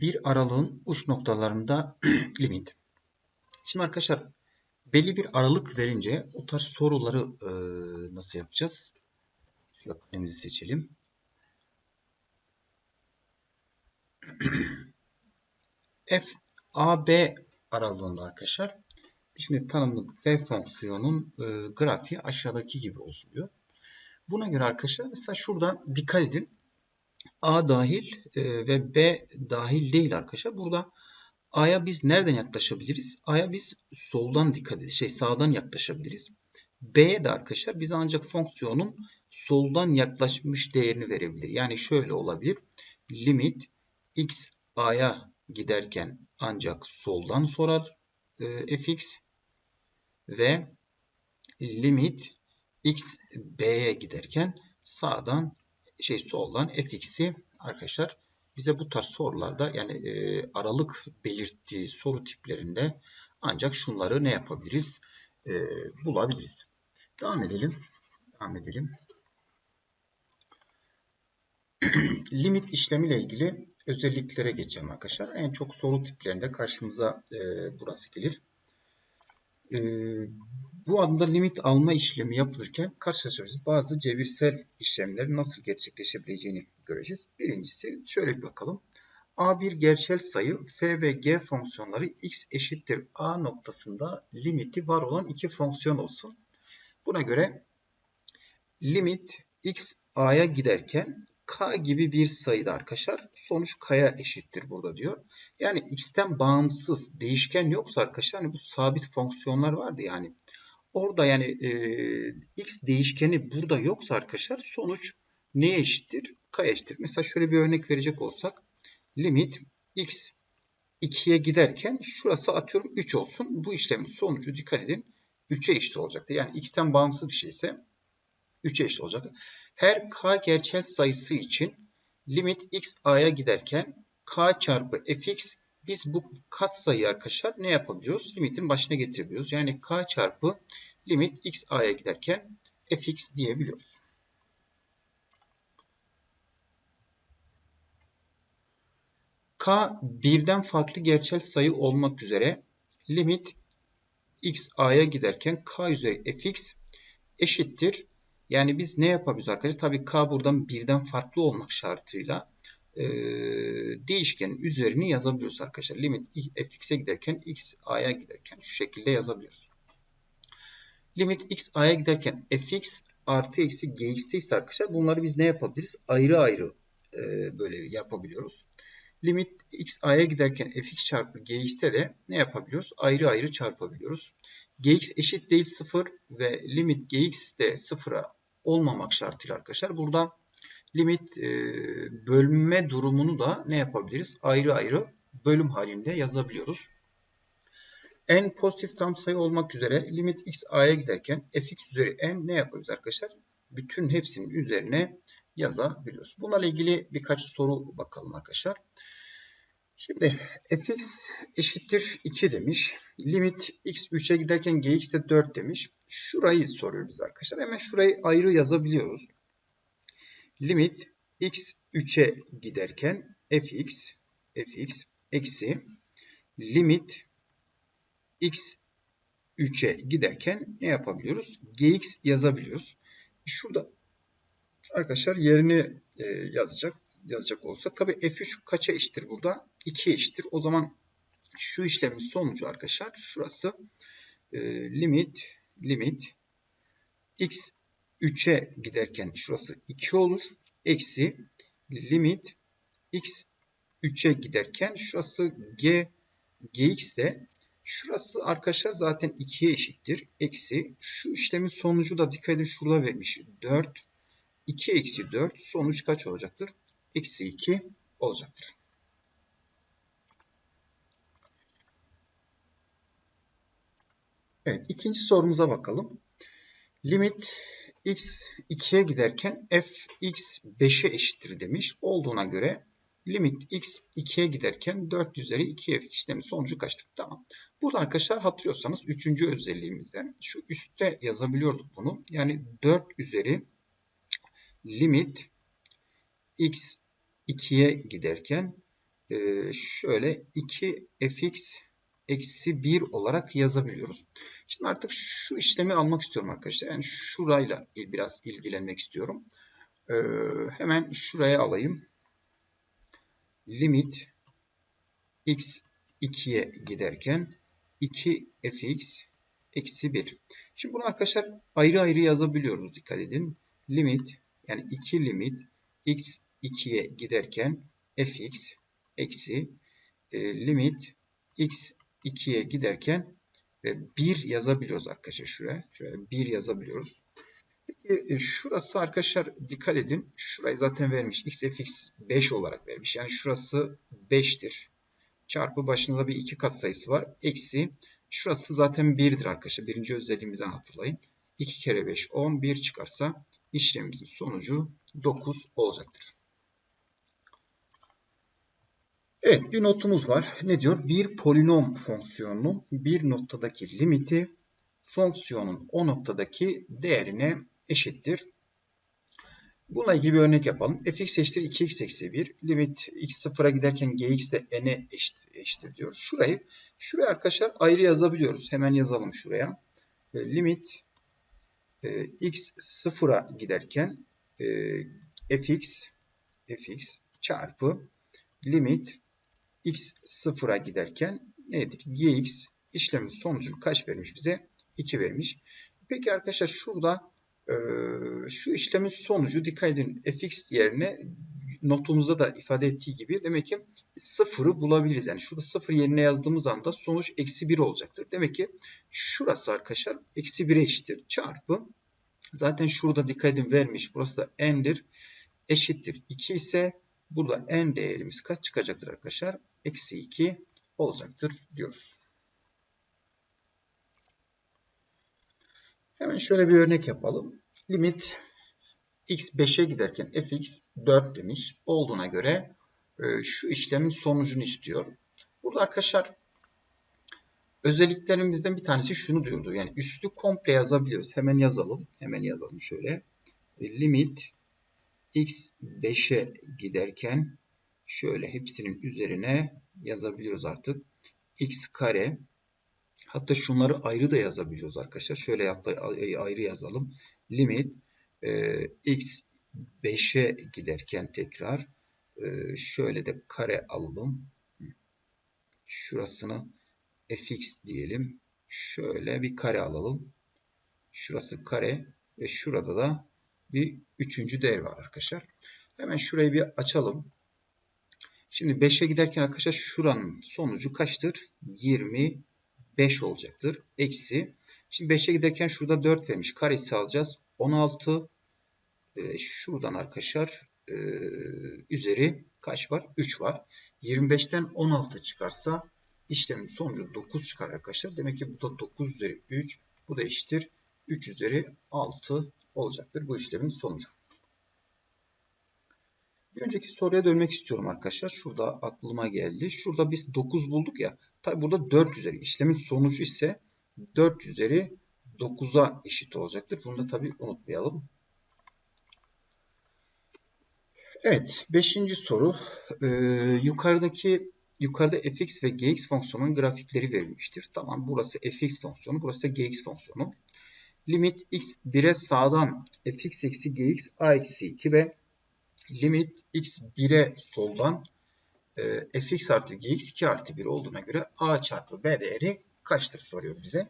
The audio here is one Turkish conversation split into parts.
bir aralığın uç noktalarında limit. Şimdi arkadaşlar belli bir aralık verince o tarz soruları e, nasıl yapacağız? Şöyle seçelim. f a b aralığında arkadaşlar. Şimdi tanımlı f fonksiyonun e, grafiği aşağıdaki gibi oluyor. Buna göre arkadaşlar mesela şurada dikkat edin. A dahil e, ve B dahil değil arkadaşlar. Burada A'ya biz nereden yaklaşabiliriz? A'ya biz soldan dikkat edin, şey sağdan yaklaşabiliriz. B'ye de arkadaşlar biz ancak fonksiyonun soldan yaklaşmış değerini verebilir. Yani şöyle olabilir. Limit x A'ya giderken ancak soldan sorar e, fx ve limit x B'ye giderken sağdan şey soldan fx'i arkadaşlar bize bu tarz sorularda yani e, aralık belirttiği soru tiplerinde ancak şunları ne yapabiliriz? E, bulabiliriz. Devam edelim. Devam edelim. Limit işlemiyle ilgili özelliklere geçelim arkadaşlar. En çok soru tiplerinde karşımıza e, burası gelir. E, bu adında limit alma işlemi yapılırken karşılaşacağımız bazı cebirsel işlemlerin nasıl gerçekleşebileceğini göreceğiz. Birincisi şöyle bir bakalım. A bir gerçel sayı f ve g fonksiyonları x eşittir a noktasında limiti var olan iki fonksiyon olsun. Buna göre limit x a'ya giderken k gibi bir sayıda arkadaşlar sonuç k'ya eşittir burada diyor. Yani x'ten bağımsız değişken yoksa arkadaşlar hani bu sabit fonksiyonlar vardı yani Orada yani e, x değişkeni burada yoksa arkadaşlar sonuç neye eşittir? K eşittir. Mesela şöyle bir örnek verecek olsak limit x 2'ye giderken şurası atıyorum 3 olsun. Bu işlemin sonucu dikkat edin 3'e eşit olacaktı. Yani x'ten bağımsız bir şeyse 3'e eşit olacak. Her k gerçel sayısı için limit x a'ya giderken k çarpı fx biz bu katsayı arkadaşlar ne yapabiliyoruz? Limitin başına getirebiliyoruz. Yani k çarpı limit x a'ya giderken fx diyebiliyoruz. k birden farklı gerçel sayı olmak üzere limit x a'ya giderken k üzeri fx eşittir. Yani biz ne yapabiliriz arkadaşlar? Tabii k buradan birden farklı olmak şartıyla e, değişkenin üzerini yazabiliyoruz arkadaşlar. Limit fx'e giderken x a'ya giderken şu şekilde yazabiliyoruz. Limit x a'ya giderken fx artı eksi gx'te ise arkadaşlar bunları biz ne yapabiliriz? Ayrı ayrı e, böyle yapabiliyoruz. Limit x a'ya giderken fx çarpı gx'te de ne yapabiliyoruz? Ayrı ayrı çarpabiliyoruz. Gx eşit değil 0 ve limit gx de 0'a olmamak şartıyla arkadaşlar burada limit e, bölme durumunu da ne yapabiliriz? Ayrı ayrı bölüm halinde yazabiliyoruz. En pozitif tam sayı olmak üzere limit x a'ya giderken fx üzeri n ne yapıyoruz arkadaşlar? Bütün hepsinin üzerine yazabiliyoruz. Bunlarla ilgili birkaç soru bakalım arkadaşlar. Şimdi fx eşittir 2 demiş. Limit x 3'e giderken gx de 4 demiş. Şurayı soruyor biz arkadaşlar. Hemen şurayı ayrı yazabiliyoruz. Limit x 3'e giderken fx fx eksi limit x 3'e giderken ne yapabiliyoruz? gx yazabiliyoruz. Şurada arkadaşlar yerini e, yazacak yazacak olsa tabi f3 kaça eşittir burada? 2'ye eşittir. O zaman şu işlemin sonucu arkadaşlar şurası e, limit limit x 3'e giderken şurası 2 olur. Eksi limit x 3'e giderken şurası g gx de Şurası arkadaşlar zaten 2'ye eşittir. Eksi şu işlemin sonucu da dikkat edin şurada vermiş. 4. 2 eksi 4 sonuç kaç olacaktır? Eksi 2 olacaktır. Evet ikinci sorumuza bakalım. Limit x 2'ye giderken f x 5'e eşittir demiş. Olduğuna göre limit x 2'ye giderken 4 üzeri 2f işlemi sonucu kaçtır? Tamam. Burada arkadaşlar hatırlıyorsanız 3. özelliğimizde şu üstte yazabiliyorduk bunu. Yani 4 üzeri limit x 2'ye giderken e, şöyle 2 fx eksi 1 olarak yazabiliyoruz. Şimdi artık şu işlemi almak istiyorum arkadaşlar. Yani şurayla biraz ilgilenmek istiyorum. Ee, hemen şuraya alayım. Limit x 2'ye giderken 2 fx eksi 1. Şimdi bunu arkadaşlar ayrı ayrı yazabiliyoruz. Dikkat edin. Limit yani 2 limit x 2'ye giderken fx eksi e, limit x 2'ye giderken e, 1 yazabiliyoruz arkadaşlar şuraya. Şöyle 1 yazabiliyoruz. Peki e, şurası arkadaşlar dikkat edin. Şurayı zaten vermiş. x fx 5 olarak vermiş. Yani şurası 5'tir. Çarpı başında da bir 2 katsayısı var. Eksi. Şurası zaten 1'dir arkadaşlar. Birinci özelliğimizden hatırlayın. 2 kere 5 10. 1 çıkarsa işlemimizin sonucu 9 olacaktır. Evet bir notumuz var. Ne diyor? Bir polinom fonksiyonunun bir noktadaki limiti fonksiyonun o noktadaki değerine eşittir. Bununla ilgili bir örnek yapalım. fx eşittir 2x eksi 1. Limit x sıfıra giderken gx de n'e eşittir, eşittir diyor. Şurayı, şuraya arkadaşlar ayrı yazabiliyoruz. Hemen yazalım şuraya. E, limit e, x sıfıra giderken e, fx fx çarpı limit x sıfıra giderken nedir? gx işlemin sonucunu kaç vermiş bize? 2 vermiş. Peki arkadaşlar şurada e, şu işlemin sonucu dikkat edin fx yerine notumuzda da ifade ettiği gibi demek ki sıfırı bulabiliriz. Yani şurada sıfır yerine yazdığımız anda sonuç eksi 1 olacaktır. Demek ki şurası arkadaşlar eksi 1'e eşittir. Çarpı zaten şurada dikkat edin vermiş. Burası da n'dir. Eşittir 2 ise burada n değerimiz kaç çıkacaktır arkadaşlar? Eksi 2 olacaktır diyoruz. Hemen şöyle bir örnek yapalım. Limit x 5'e giderken fx 4 demiş. Olduğuna göre e, şu işlemin sonucunu istiyor. Burada arkadaşlar özelliklerimizden bir tanesi şunu diyordu. Yani üstü komple yazabiliyoruz. Hemen yazalım. Hemen yazalım şöyle. E, limit x 5'e giderken şöyle hepsinin üzerine yazabiliyoruz artık. x kare Hatta şunları ayrı da yazabiliyoruz arkadaşlar. Şöyle hatta ayrı yazalım. Limit e, x 5'e giderken tekrar e, şöyle de kare alalım. Şurasını fx diyelim. Şöyle bir kare alalım. Şurası kare ve şurada da bir üçüncü değer var arkadaşlar. Hemen şurayı bir açalım. Şimdi 5'e giderken arkadaşlar şuranın sonucu kaçtır? 20 5 olacaktır. Eksi. Şimdi 5'e giderken şurada 4 vermiş. Karesi alacağız. 16 e, şuradan arkadaşlar e, üzeri kaç var? 3 var. 25'ten 16 çıkarsa işlemin sonucu 9 çıkar arkadaşlar. Demek ki bu da 9 üzeri 3. Bu da eşittir. 3 üzeri 6 olacaktır bu işlemin sonucu. Bir önceki soruya dönmek istiyorum arkadaşlar. Şurada aklıma geldi. Şurada biz 9 bulduk ya. Tabi burada 4 üzeri. İşlemin sonucu ise 4 üzeri 9'a eşit olacaktır. Bunu da tabi unutmayalım. Evet. Beşinci soru. Ee, yukarıdaki yukarıda fx ve gx fonksiyonunun grafikleri verilmiştir. Tamam. Burası fx fonksiyonu. Burası da gx fonksiyonu. Limit x 1'e sağdan fx eksi gx a eksi 2 ve limit x 1'e soldan e, fx artı gx 2 artı 1 olduğuna göre a çarpı b değeri kaçtır soruyor bize.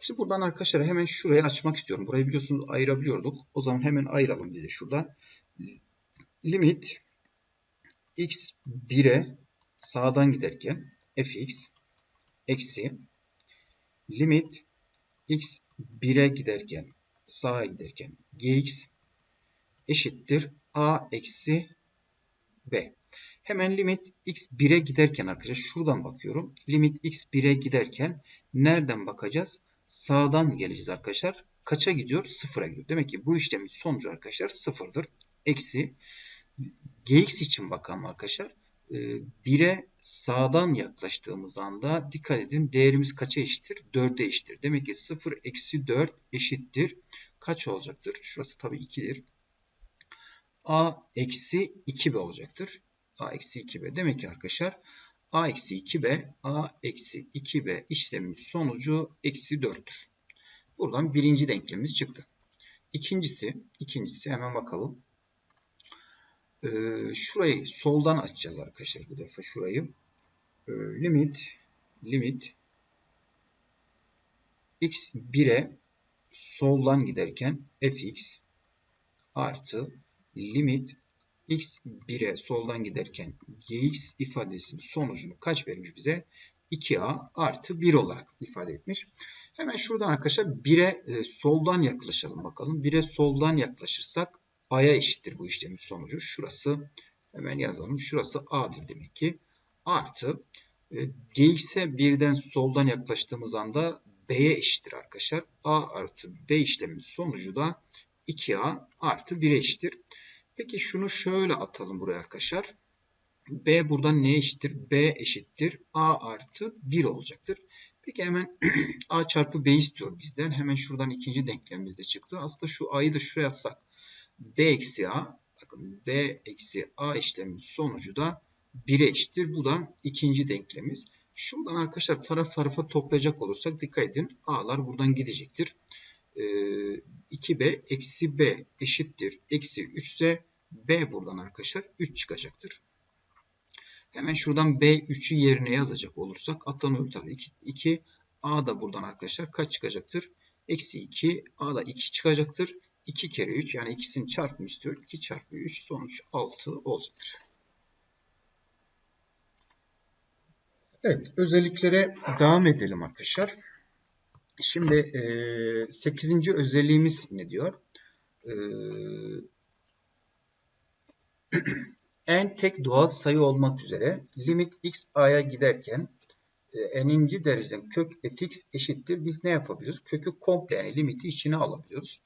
İşte buradan arkadaşlar hemen şurayı açmak istiyorum. Burayı biliyorsunuz ayırabiliyorduk. O zaman hemen ayıralım bize şuradan. Limit x 1'e sağdan giderken fx eksi limit x 1'e giderken sağa giderken gx eşittir a eksi b. Hemen limit x 1'e giderken arkadaşlar şuradan bakıyorum. Limit x 1'e giderken nereden bakacağız? Sağdan geleceğiz arkadaşlar. Kaça gidiyor? Sıfıra gidiyor. Demek ki bu işlemin sonucu arkadaşlar sıfırdır. Eksi Gx için bakalım arkadaşlar. 1'e ee, sağdan yaklaştığımız anda dikkat edin değerimiz kaça eşittir? 4'e eşittir. Demek ki 0 eksi 4 eşittir. Kaç olacaktır? Şurası tabii 2'dir. A eksi 2B olacaktır. A eksi 2B. Demek ki arkadaşlar A eksi 2B, A eksi 2B işlemin sonucu eksi 4'tür. Buradan birinci denklemimiz çıktı. İkincisi, ikincisi hemen bakalım. Ee, şurayı soldan açacağız arkadaşlar bu defa şurayı. Ee, limit, limit x 1'e soldan giderken fx artı limit x 1'e soldan giderken gx ifadesinin sonucunu kaç vermiş bize? 2a artı 1 olarak ifade etmiş. Hemen şuradan arkadaşlar 1'e e, soldan yaklaşalım bakalım. 1'e soldan yaklaşırsak a'ya eşittir bu işlemin sonucu. Şurası hemen yazalım. Şurası a'dır demek ki. Artı e, gx'e birden soldan yaklaştığımız anda b'ye eşittir arkadaşlar. a artı b işlemin sonucu da 2a artı 1'e eşittir. Peki şunu şöyle atalım buraya arkadaşlar. B buradan ne eşittir? B eşittir. A artı 1 olacaktır. Peki hemen A çarpı B istiyor bizden. Hemen şuradan ikinci denklemimiz de çıktı. Aslında şu A'yı da şuraya atsak. B eksi A. Bakın B eksi A işleminin sonucu da 1'e eşittir. Bu da ikinci denklemimiz. Şuradan arkadaşlar taraf tarafa toplayacak olursak dikkat edin. A'lar buradan gidecektir. Ee, 2B eksi B eşittir. Eksi 3 ise B buradan arkadaşlar 3 çıkacaktır. Hemen şuradan B3'ü yerine yazacak olursak atanıyor tabii 2, 2 A da buradan arkadaşlar kaç çıkacaktır? Eksi 2 A da 2 çıkacaktır. 2 kere 3 yani ikisini çarpımı istiyor. 2 çarpı 3 sonuç 6 olacaktır. Evet özelliklere devam edelim arkadaşlar. Şimdi e, 8. özelliğimiz ne diyor? E, en tek doğal sayı olmak üzere limit x a'ya giderken e, n'inci dereceden kök fx eşittir. Biz ne yapabiliyoruz? Kökü komple yani limiti içine alabiliyoruz.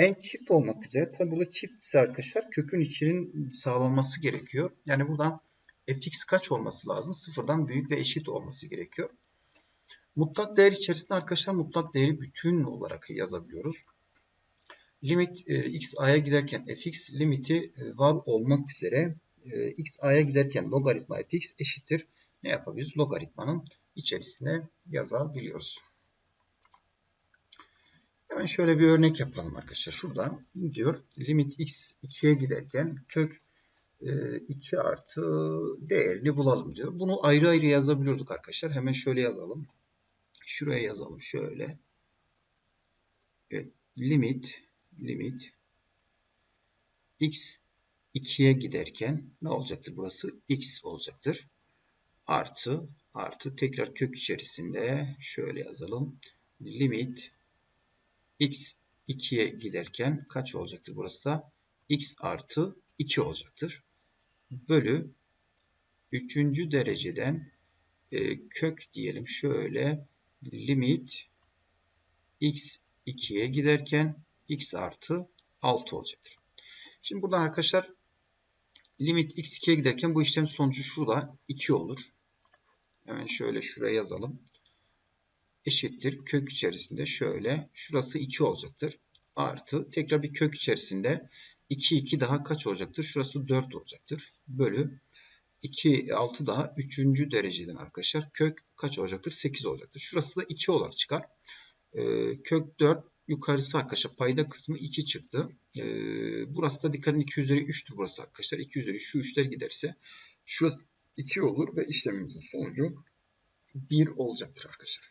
En çift olmak üzere tabi burada çift ise arkadaşlar kökün içinin sağlanması gerekiyor. Yani buradan fx kaç olması lazım? Sıfırdan büyük ve eşit olması gerekiyor. Mutlak değer içerisinde arkadaşlar mutlak değeri bütün olarak yazabiliyoruz. Limit e, x a'ya giderken fx limiti e, var olmak üzere e, x a'ya giderken logaritma fx eşittir. Ne yapabiliriz? Logaritmanın içerisine yazabiliyoruz. Hemen şöyle bir örnek yapalım arkadaşlar. Şurada diyor limit x 2'ye giderken kök 2 e, artı değerini bulalım diyor. Bunu ayrı ayrı yazabiliyorduk arkadaşlar. Hemen şöyle yazalım. Şuraya yazalım şöyle. Evet, limit limit x 2'ye giderken ne olacaktır burası? x olacaktır. Artı artı tekrar kök içerisinde şöyle yazalım. Limit x 2'ye giderken kaç olacaktır burası da? x artı 2 olacaktır. Bölü 3. dereceden e, kök diyelim şöyle limit x 2'ye giderken x artı 6 olacaktır. Şimdi buradan arkadaşlar limit x2'ye giderken bu işlem sonucu şurada 2 olur. Hemen şöyle şuraya yazalım. Eşittir kök içerisinde şöyle şurası 2 olacaktır. Artı tekrar bir kök içerisinde 2 2 daha kaç olacaktır? Şurası 4 olacaktır. Bölü 2 6 daha 3. dereceden arkadaşlar kök kaç olacaktır? 8 olacaktır. Şurası da 2 olarak çıkar. Ee, kök 4 yukarısı arkadaşlar payda kısmı 2 çıktı. Ee, burası da dikkatin 2 üzeri 3'tür burası arkadaşlar. 2 üzeri şu 3'ler giderse şurası 2 olur ve işlemimizin sonucu 1 olacaktır arkadaşlar.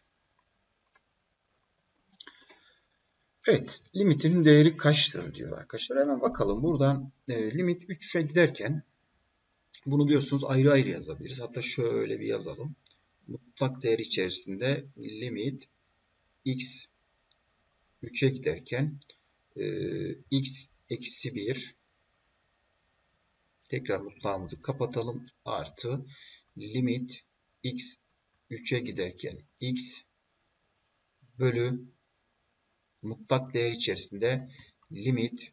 Evet, limitinin değeri kaçtır diyor arkadaşlar. Hemen bakalım. Buradan e, limit 3'e giderken bunu diyorsunuz ayrı ayrı yazabiliriz. Hatta şöyle bir yazalım. Mutlak değer içerisinde limit x 3'e giderken e, x eksi 1 tekrar mutlağımızı kapatalım artı limit x 3'e giderken x bölü mutlak değer içerisinde limit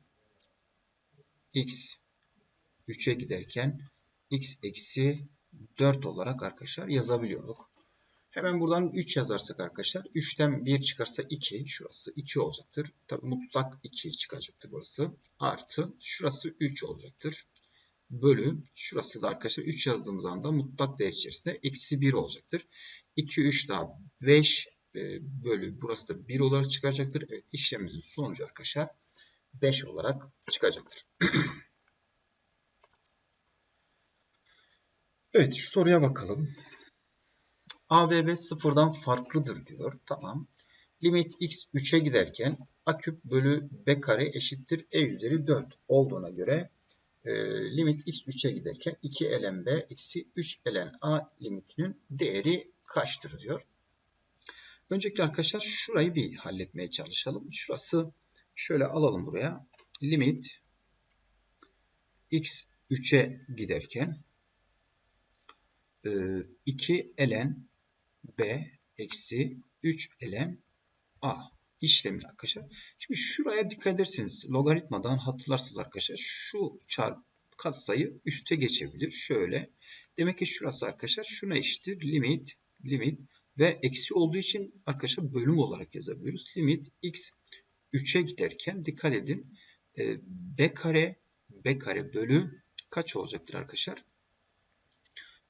x 3'e giderken x eksi 4 olarak arkadaşlar yazabiliyorduk. Hemen buradan 3 yazarsak arkadaşlar 3'ten 1 çıkarsa 2 şurası 2 olacaktır. Tabi mutlak 2 çıkacaktır burası. Artı şurası 3 olacaktır. Bölü şurası da arkadaşlar 3 yazdığımız anda mutlak değer içerisinde eksi 1 olacaktır. 2 3 daha 5 e, bölü burası da 1 olarak çıkacaktır. Evet, işlemimizin sonucu arkadaşlar 5 olarak çıkacaktır. evet şu soruya bakalım. A ve sıfırdan farklıdır diyor. Tamam. Limit x 3'e giderken a küp bölü b kare eşittir e üzeri 4 olduğuna göre e, limit x 3'e giderken 2 ln b eksi 3 ln a limitinin değeri kaçtır diyor. Öncelikle arkadaşlar şurayı bir halletmeye çalışalım. Şurası şöyle alalım buraya. Limit x 3'e giderken 2 e, ln b eksi 3 ln a işlemi arkadaşlar. Şimdi şuraya dikkat ederseniz logaritmadan hatırlarsınız arkadaşlar. Şu çarp katsayı üste geçebilir. Şöyle. Demek ki şurası arkadaşlar şuna eşittir. Limit limit ve eksi olduğu için arkadaşlar bölüm olarak yazabiliyoruz. Limit x 3'e giderken dikkat edin. E, b kare b kare bölü kaç olacaktır arkadaşlar?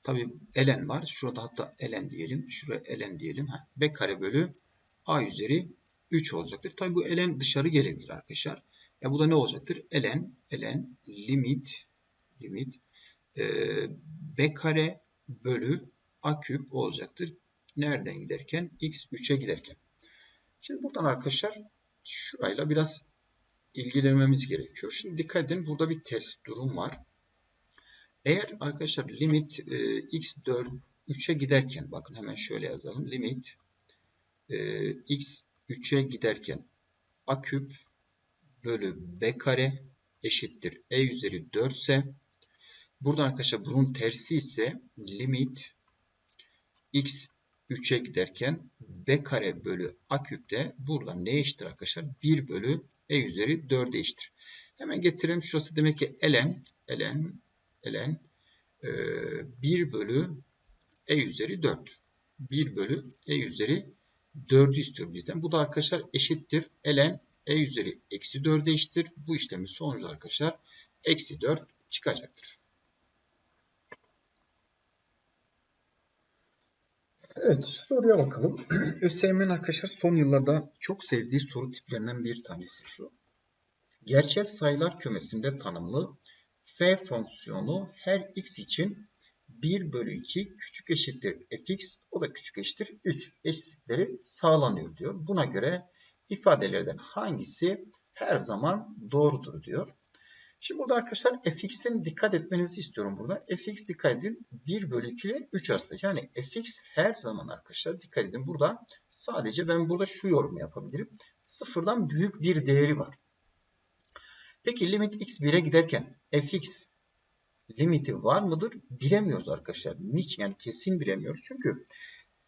Tabi ln var. Şurada hatta ln diyelim. Şuraya ln diyelim. Ha, b kare bölü a üzeri 3 olacaktır. Tabi bu ln dışarı gelebilir arkadaşlar. Ya bu da ne olacaktır? ln ln limit limit e, b kare bölü a küp olacaktır. Nereden giderken? x 3'e giderken. Şimdi buradan arkadaşlar şurayla biraz ilgilenmemiz gerekiyor. Şimdi dikkat edin burada bir ters durum var. Eğer arkadaşlar limit e, x 4 3'e giderken bakın hemen şöyle yazalım. Limit e, x 3'e giderken a küp bölü b kare eşittir e üzeri 4 ise burada arkadaşlar bunun tersi ise limit x 3'e giderken b kare bölü a küpte burada ne eşittir arkadaşlar? 1 bölü e üzeri 4 eşittir. Hemen getirelim. Şurası demek ki ln, ln, ln e, 1 bölü e üzeri 4. 1 bölü e üzeri 4'ü istiyor bizden. Bu da arkadaşlar eşittir. ln e üzeri eksi 4'e eşittir. Bu işlemin sonucu arkadaşlar eksi 4 çıkacaktır. Evet soruya bakalım. ÖSYM'nin arkadaşlar son yıllarda çok sevdiği soru tiplerinden bir tanesi şu. Gerçel sayılar kümesinde tanımlı f fonksiyonu her x için 1 bölü 2 küçük eşittir fx o da küçük eşittir 3 eşitlikleri sağlanıyor diyor. Buna göre ifadelerden hangisi her zaman doğrudur diyor. Şimdi burada arkadaşlar fx'in dikkat etmenizi istiyorum burada. fx dikkat edin 1 bölü 2 ile 3 arasında. Yani fx her zaman arkadaşlar dikkat edin burada sadece ben burada şu yorumu yapabilirim. Sıfırdan büyük bir değeri var. Peki limit x 1'e giderken fx limiti var mıdır? Bilemiyoruz arkadaşlar. Niçin? Yani kesin bilemiyoruz. Çünkü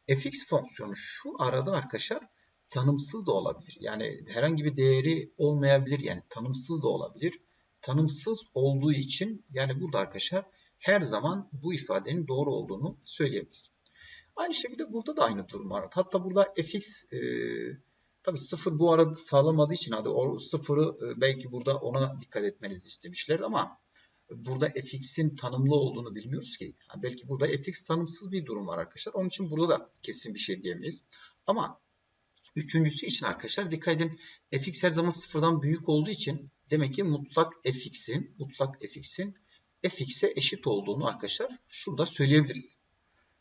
fx fonksiyonu şu arada arkadaşlar tanımsız da olabilir. Yani herhangi bir değeri olmayabilir. Yani tanımsız da olabilir tanımsız olduğu için yani burada arkadaşlar her zaman bu ifadenin doğru olduğunu söyleyebiliriz. Aynı şekilde burada da aynı durum var. Hatta burada fx e, tabi sıfır bu arada sağlamadığı için hadi o sıfırı e, belki burada ona dikkat etmenizi istemişler ama burada fx'in tanımlı olduğunu bilmiyoruz ki. Yani belki burada fx tanımsız bir durum var arkadaşlar. Onun için burada da kesin bir şey diyemeyiz. Ama üçüncüsü için arkadaşlar dikkat edin fx her zaman sıfırdan büyük olduğu için Demek ki mutlak fx'in mutlak fx'in fx'e eşit olduğunu arkadaşlar şurada söyleyebiliriz.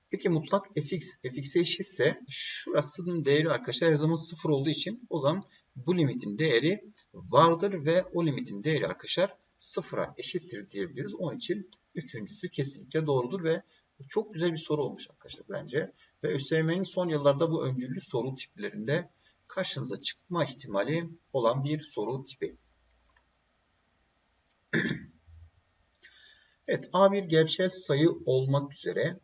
Peki mutlak fx fx'e eşitse şurasının değeri arkadaşlar her zaman sıfır olduğu için o zaman bu limitin değeri vardır ve o limitin değeri arkadaşlar sıfıra eşittir diyebiliriz. Onun için üçüncüsü kesinlikle doğrudur ve çok güzel bir soru olmuş arkadaşlar bence. Ve ÖSYM'nin son yıllarda bu öncüllü soru tiplerinde karşınıza çıkma ihtimali olan bir soru tipi. Evet A bir gerçel sayı olmak üzere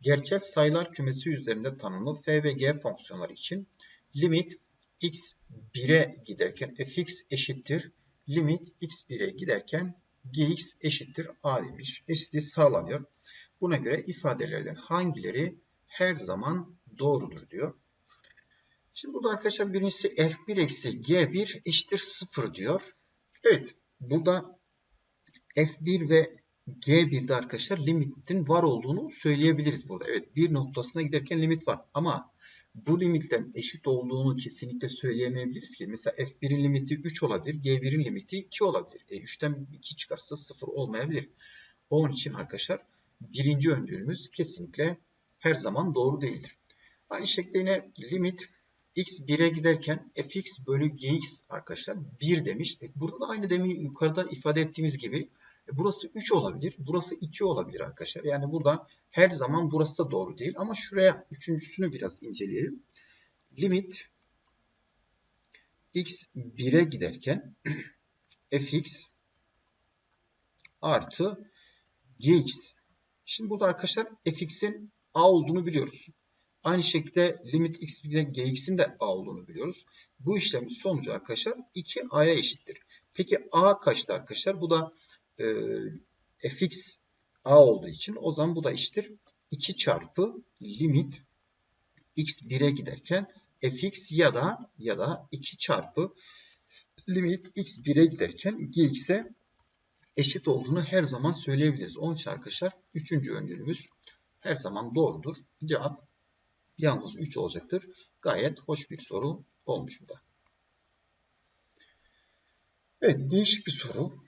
gerçel sayılar kümesi üzerinde tanımlı f ve g fonksiyonları için limit x 1'e giderken fx eşittir limit x 1'e giderken gx eşittir a demiş. Eşitliği sağlanıyor. Buna göre ifadelerden hangileri her zaman doğrudur diyor. Şimdi burada arkadaşlar birincisi f1 eksi g1 eşittir 0 diyor. Evet burada f1 ve g1'de arkadaşlar limitin var olduğunu söyleyebiliriz burada. Evet bir noktasına giderken limit var ama bu limitlerin eşit olduğunu kesinlikle söyleyemeyebiliriz ki. Mesela f1'in limiti 3 olabilir, g1'in limiti 2 olabilir. E, 3'ten 2 çıkarsa 0 olmayabilir. Onun için arkadaşlar birinci öncülümüz kesinlikle her zaman doğru değildir. Aynı şekilde yine limit x 1'e giderken fx bölü gx arkadaşlar 1 demiş. E, burada da aynı demin yukarıda ifade ettiğimiz gibi burası 3 olabilir, burası 2 olabilir arkadaşlar. Yani burada her zaman burası da doğru değil ama şuraya üçüncüsünü biraz inceleyelim. Limit x 1'e giderken fx artı gx. Şimdi burada arkadaşlar fx'in a olduğunu biliyoruz. Aynı şekilde limit x ile gx'in de a olduğunu biliyoruz. Bu işlemin sonucu arkadaşlar 2a'ya eşittir. Peki a kaçtı arkadaşlar? Bu da e, fx a olduğu için o zaman bu da eşittir 2 çarpı limit x 1'e giderken fx ya da ya da 2 çarpı limit x 1'e giderken gx'e eşit olduğunu her zaman söyleyebiliriz. Onun için arkadaşlar 3. öncülümüz her zaman doğrudur. Cevap yalnız 3 olacaktır. Gayet hoş bir soru olmuş bu da. Evet değişik bir soru.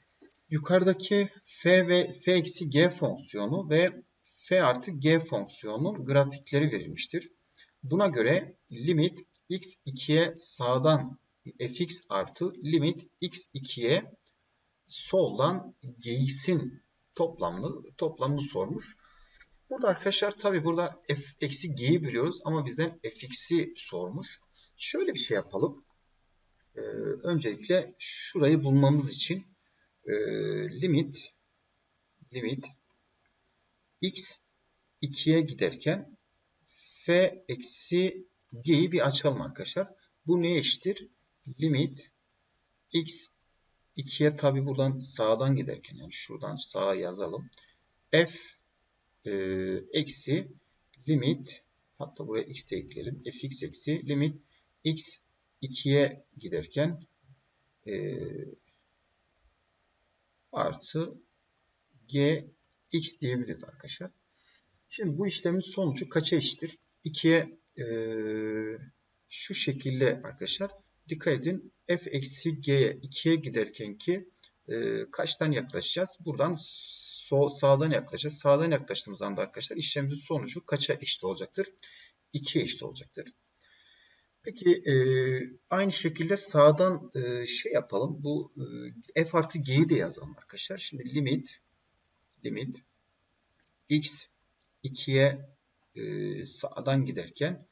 Yukarıdaki f ve f eksi g fonksiyonu ve f artı g fonksiyonunun grafikleri verilmiştir. Buna göre limit x2'ye sağdan fx artı limit x2'ye soldan gx'in toplamını, toplamını sormuş. Burada arkadaşlar tabi burada f eksi g'yi biliyoruz ama bizden fx'i sormuş. Şöyle bir şey yapalım. Ee, öncelikle şurayı bulmamız için e, limit limit x 2'ye giderken f eksi g'yi bir açalım arkadaşlar. Bu ne eşittir? Limit x 2'ye tabi buradan sağdan giderken yani şuradan sağa yazalım. f e, eksi limit hatta buraya x de ekleyelim. fx eksi limit x 2'ye giderken e, artı g x diyebiliriz arkadaşlar. Şimdi bu işlemin sonucu kaça eşittir? 2'ye e, şu şekilde arkadaşlar dikkat edin f eksi g'ye 2'ye giderken ki e, kaçtan yaklaşacağız? Buradan sol, sağdan yaklaşacağız. Sağdan yaklaştığımız anda arkadaşlar işlemimizin sonucu kaça eşit olacaktır? 2'ye eşit olacaktır. Peki e, aynı şekilde sağdan e, şey yapalım. Bu e, f artı g'yi de yazalım arkadaşlar. Şimdi limit limit x 2'ye e, sağdan giderken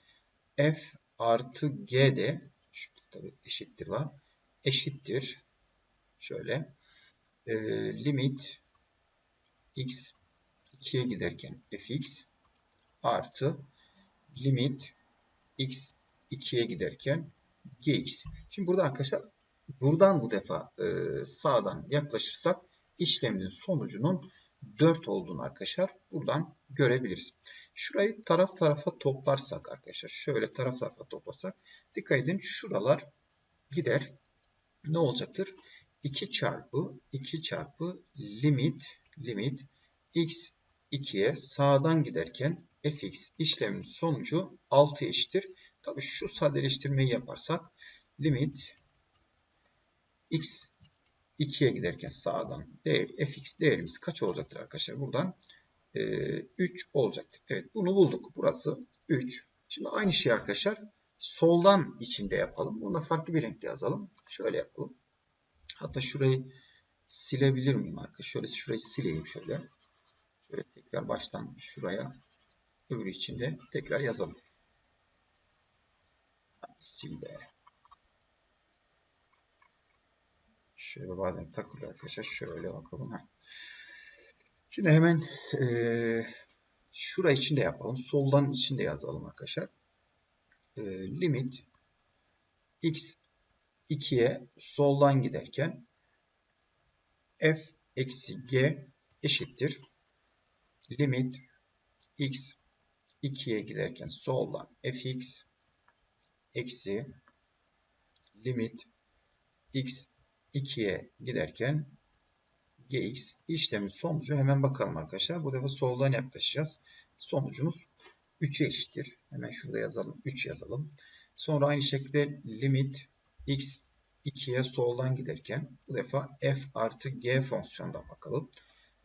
f artı g de şurada tabii eşittir var. Eşittir. Şöyle e, limit x 2'ye giderken fx artı limit x 2'ye giderken gx. Şimdi burada arkadaşlar buradan bu defa e, sağdan yaklaşırsak işlemin sonucunun 4 olduğunu arkadaşlar buradan görebiliriz. Şurayı taraf tarafa toplarsak arkadaşlar şöyle taraf tarafa toplasak dikkat edin şuralar gider. Ne olacaktır? 2 çarpı 2 çarpı limit limit x 2'ye sağdan giderken fx işlemin sonucu 6 eşittir. Tabi şu sadeleştirmeyi yaparsak limit x 2'ye giderken sağdan değer, fx değerimiz kaç olacaktır arkadaşlar? Buradan e, 3 olacaktır. Evet bunu bulduk. Burası 3. Şimdi aynı şey arkadaşlar soldan içinde yapalım. Bunu da farklı bir renkle yazalım. Şöyle yapalım. Hatta şurayı silebilir miyim arkadaşlar? Şöyle şurayı sileyim şöyle. Şöyle tekrar baştan şuraya öbürü içinde tekrar yazalım. Sil be. Şöyle bazen takılıyor arkadaşlar. Şöyle bakalım. Heh. Şimdi hemen e, şura için de yapalım. Soldan için de yazalım arkadaşlar. E, limit x 2'ye soldan giderken f eksi g eşittir. Limit x 2'ye giderken soldan fx eksi limit x 2'ye giderken gx işlemin sonucu hemen bakalım arkadaşlar. Bu defa soldan yaklaşacağız. Sonucumuz 3'e eşittir. Hemen şurada yazalım. 3 yazalım. Sonra aynı şekilde limit x 2'ye soldan giderken bu defa f artı g fonksiyonundan bakalım.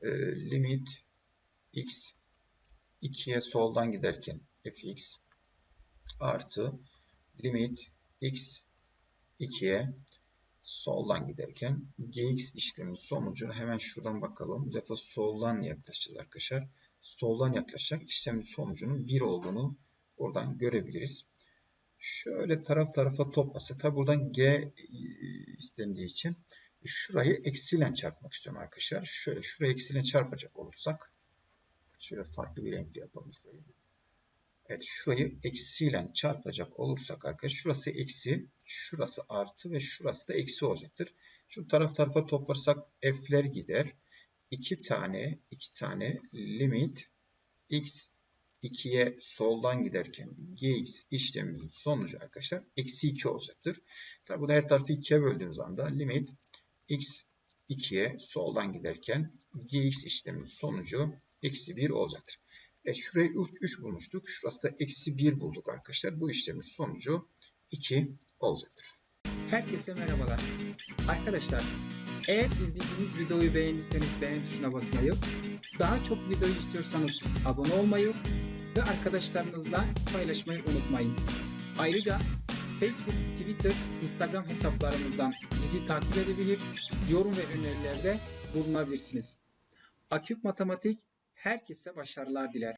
Ee, limit x 2'ye soldan giderken fx artı limit x 2'ye soldan giderken gx işleminin sonucunu hemen şuradan bakalım. Bu defa soldan yaklaşacağız arkadaşlar. Soldan yaklaşacak işlemin sonucunun 1 olduğunu oradan görebiliriz. Şöyle taraf tarafa toplasa. Tabi buradan g istendiği için şurayı eksiyle çarpmak istiyorum arkadaşlar. Şöyle şurayı eksiyle çarpacak olursak şöyle farklı bir renkli yapalım şurayı. Evet şurayı eksiyle çarpacak olursak arkadaşlar şurası eksi, şurası artı ve şurası da eksi olacaktır. Şu taraf tarafa toplarsak f'ler gider. 2 tane 2 tane limit x 2'ye soldan giderken gx işleminin sonucu arkadaşlar eksi 2 olacaktır. Tabi bunu her tarafı 2'ye böldüğümüz anda limit x 2'ye soldan giderken gx işleminin sonucu eksi 1 olacaktır. Evet şurayı 3, 3 bulmuştuk. Şurası da eksi 1 bulduk arkadaşlar. Bu işlemin sonucu 2 olacaktır. Herkese merhabalar. Arkadaşlar eğer izlediğiniz videoyu beğendiyseniz beğen tuşuna basmayı, daha çok video istiyorsanız abone olmayı ve arkadaşlarınızla paylaşmayı unutmayın. Ayrıca Facebook, Twitter, Instagram hesaplarımızdan bizi takip edebilir, yorum ve önerilerde bulunabilirsiniz. Aküp Matematik Herkese başarılar diler.